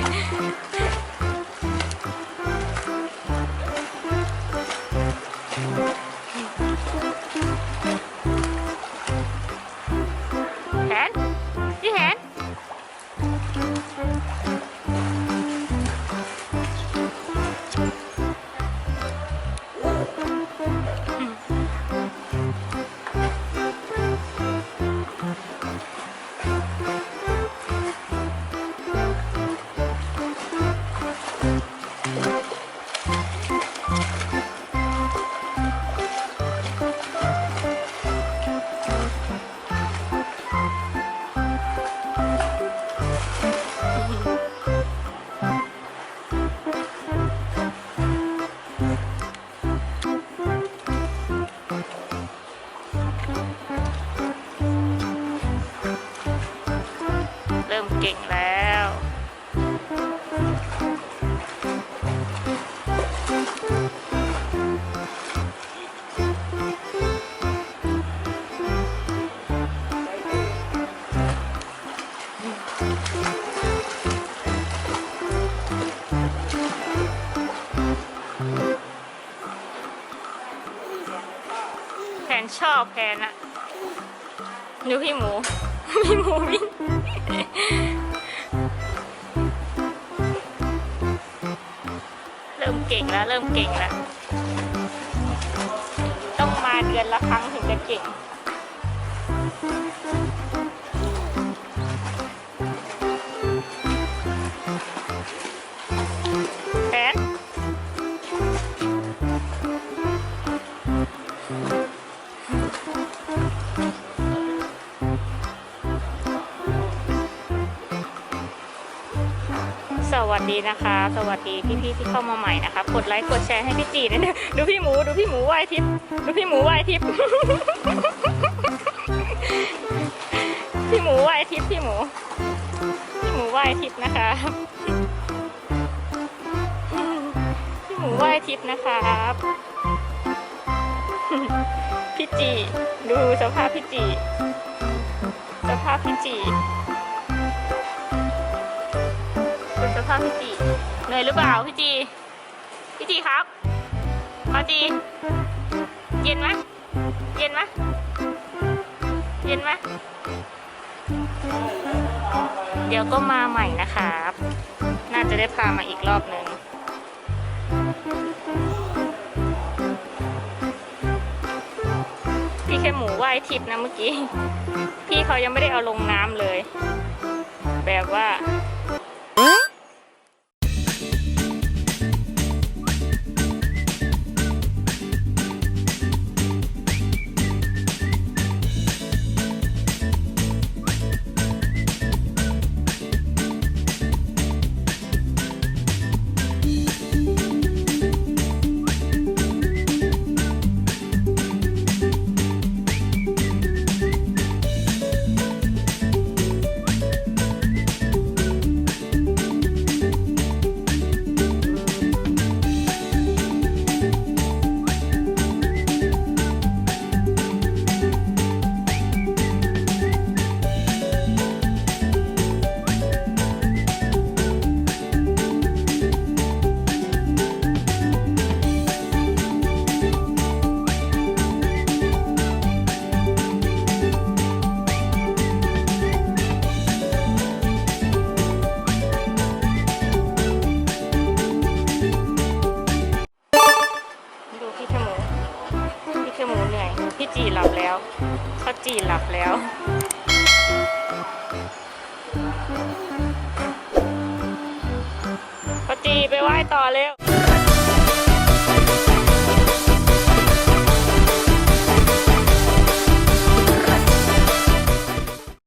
じゃあ。 ชอบแพนอะดูพี่หมู พี่หมูวิ่งเริ่มเก่งแล้ว เริ่มเก่งแล้ว ต้องมาเดือนละครั้งถึงจะเก่ง สวัสดีนะคะ สวัสดีพี่ๆที่เข้ามาใหม่นะคะกดไลค์กดแชร์ให้พี่จีนะเนี่ยดูพี่หมูดูพี่หมูว่ายทิพย์ดูพี่หมูว่ายทิพย์พี่หมูว่ายทิพย์พี่หมูพี่หมูว่ายทิพย์นะคะพี่หมูว่ายทิพย์นะครับพี่จีดูสภาพพี่จีสภาพพี่จี ดูสภาพพี่จีเหนื่อยหรือเปล่าพี่จี พี่จีครับ มาจี เย็นไหมเย็นไหมเย็นไหมเดี๋ยวก็มาใหม่นะครับ น่าจะได้พามาอีกรอบหนึ่งพี่แค่หมูว่ายทิพนะเมื่อกี้ พี่เขายังไม่ได้เอาลงน้ำเลย แบบว่า ขาจีหลับแล้ว ข้าจีไปไหว้ต่อเร็ว